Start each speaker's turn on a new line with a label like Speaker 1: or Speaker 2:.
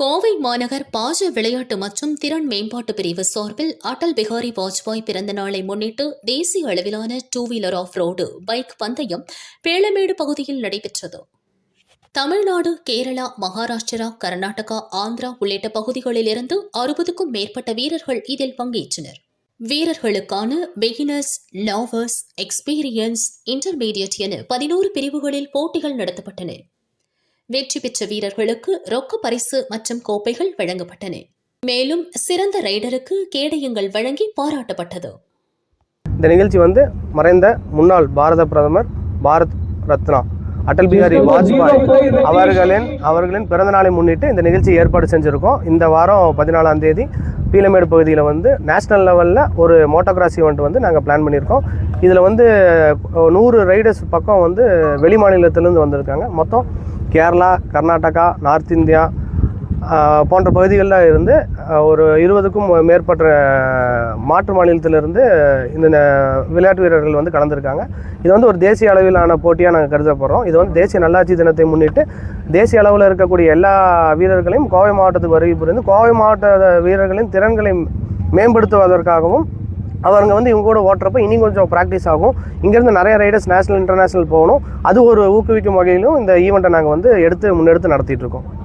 Speaker 1: கோவை மாநகர் பாஜ விளையாட்டு மற்றும் திறன் மேம்பாட்டு பிரிவு சார்பில் அடல் பிகாரி வாஜ்பாய் பிறந்த நாளை முன்னிட்டு தேசிய அளவிலான two wheeler off road bike பந்தயம் பேளமேடு பகுதியில் நடைபெற்றது. தமிழ்நாடு கேரளா மகாராஷ்டிரா கர்நாடகா ஆந்திரா உள்ளிட்ட பகுதிகளிலிருந்து அறுபதுக்கும் மேற்பட்ட வீரர்கள் இதில் பங்கேற்றனர். வீரர்களுக்கான பிகினர்ஸ் லவர்ஸ் எக்ஸ்பீரியன்ஸ் இன்டர்மீடியட் என பதினோரு பிரிவுகளில் போட்டிகள் நடத்தப்பட்டன. வெற்றி பெற்ற வீரர்களுக்கு ரொக்க பரிசு மற்றும் கோப்பைகள் வழங்கப்பட்டன. மேலும் சிறந்த ரைடருக்கு கேடயங்கள் வழங்கி பாராட்டப்பட்டது.
Speaker 2: இந்த நிகழ்ச்சி வந்து மறைந்த முன்னாள் பாரத பிரதமர் பாரத் ரத்னா அடல் பிஹாரி வாஜ்பாய் அவர்களின் அவர்களின் பிறந்த நாளை முன்னிட்டு இந்த நிகழ்ச்சி ஏற்பாடு செஞ்சுருக்கோம். இந்த வாரம் பதினாலாம் தேதி பீலமேடு பகுதியில் வந்து நேஷ்னல் லெவலில் ஒரு மோட்டோகிராஸ் ஈவெண்ட் வந்து நாங்கள் பிளான் பண்ணியிருக்கோம். இதில் வந்து நூறு ரைடர்ஸ் பக்கம் வந்து வெளி மாநிலத்திலேருந்து வந்திருக்காங்க. மொத்தம் கேரளா கர்நாடகா நார்த் இந்தியா போன்ற பகுதிகளில் இருந்து ஒரு இருபதுக்கும் மேற்பட்ட மாற்று மாநிலத்திலிருந்து இந்த ந- விளையாட்டு வீரர்கள் வந்து கலந்துருக்காங்க. இது வந்து ஒரு தேசிய அளவிலான போட்டியாக நாங்கள் கருதப்படுறோம். இது வந்து தேசிய நல்லாட்சி தினத்தை முன்னிட்டு தேசிய அளவில் இருக்கக்கூடிய எல்லா வீரர்களையும் கோவை மாவட்டத்துக்கு வருகை புரிந்து கோவை மாவட்ட வீரர்களின் திறன்களை மேம்படுத்துவதற்காகவும் அவங்க வந்து இவங்க கூட ஓட்டுறப்ப இன்னும் கொஞ்சம் ப்ராக்டிஸ் ஆகும். இங்கேருந்து நிறைய ரைடர்ஸ் நேஷனல் இன்டர்நேஷனல் போகணும். அது ஒரு ஊக்குவிக்கும் வகையிலும் இந்த ஈவெண்ட்டை நாங்கள் வந்து எடுத்து முன்னெடுத்து நடத்திட்டு இருக்கோம்.